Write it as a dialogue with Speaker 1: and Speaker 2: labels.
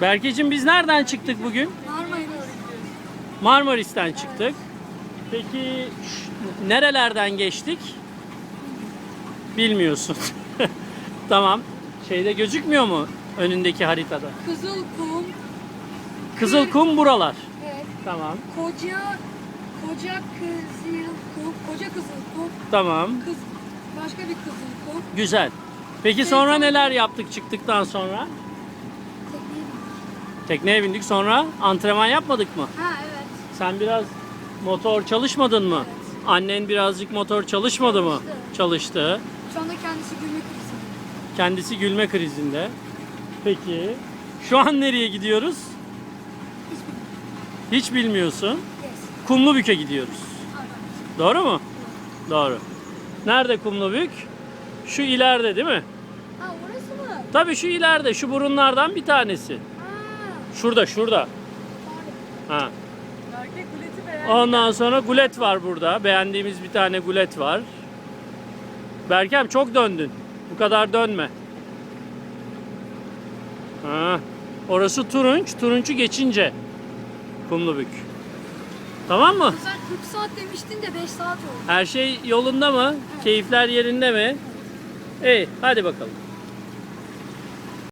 Speaker 1: Berkeciğim biz nereden çıktık bugün? Marmaris'ten çıktık. Peki nerelerden geçtik? Bilmiyorsun. tamam. Şeyde gözükmüyor mu önündeki haritada?
Speaker 2: Kızılkum.
Speaker 1: Kızılkum buralar.
Speaker 2: Evet.
Speaker 1: Tamam.
Speaker 2: Koca Koca Kızılkum. Koca Kızılkum.
Speaker 1: Tamam.
Speaker 2: Kız başka bir Kızılkum.
Speaker 1: Güzel. Peki sonra neler yaptık çıktıktan sonra? Tekneye bindik sonra antrenman yapmadık mı?
Speaker 2: Ha evet.
Speaker 1: Sen biraz motor çalışmadın mı?
Speaker 2: Evet.
Speaker 1: Annen birazcık motor çalışmadı mı?
Speaker 2: Çalıştı.
Speaker 1: Çalıştı.
Speaker 2: Şu anda kendisi gülme krizinde.
Speaker 1: Kendisi gülme krizinde. Peki şu an nereye gidiyoruz? Hiç bilmiyorsun.
Speaker 2: Yes.
Speaker 1: Kumlubük'e gidiyoruz.
Speaker 2: Evet.
Speaker 1: Doğru mu? Doğru. Nerede Kumlubük? Şu ileride değil mi?
Speaker 2: Ha orası mı?
Speaker 1: Tabii şu ileride, şu burunlardan bir tanesi. Şurada, şurada. Ha. Ondan sonra gulet var burada. Beğendiğimiz bir tane gulet var. Berkem çok döndün. Bu kadar dönme. Ha. Orası turunç. Turunçu geçince Kumlubük. Tamam mı?
Speaker 2: Sen 40 saat demiştin de 5 saat oldu.
Speaker 1: Her şey yolunda mı? Keyifler yerinde mi? İyi, hadi bakalım.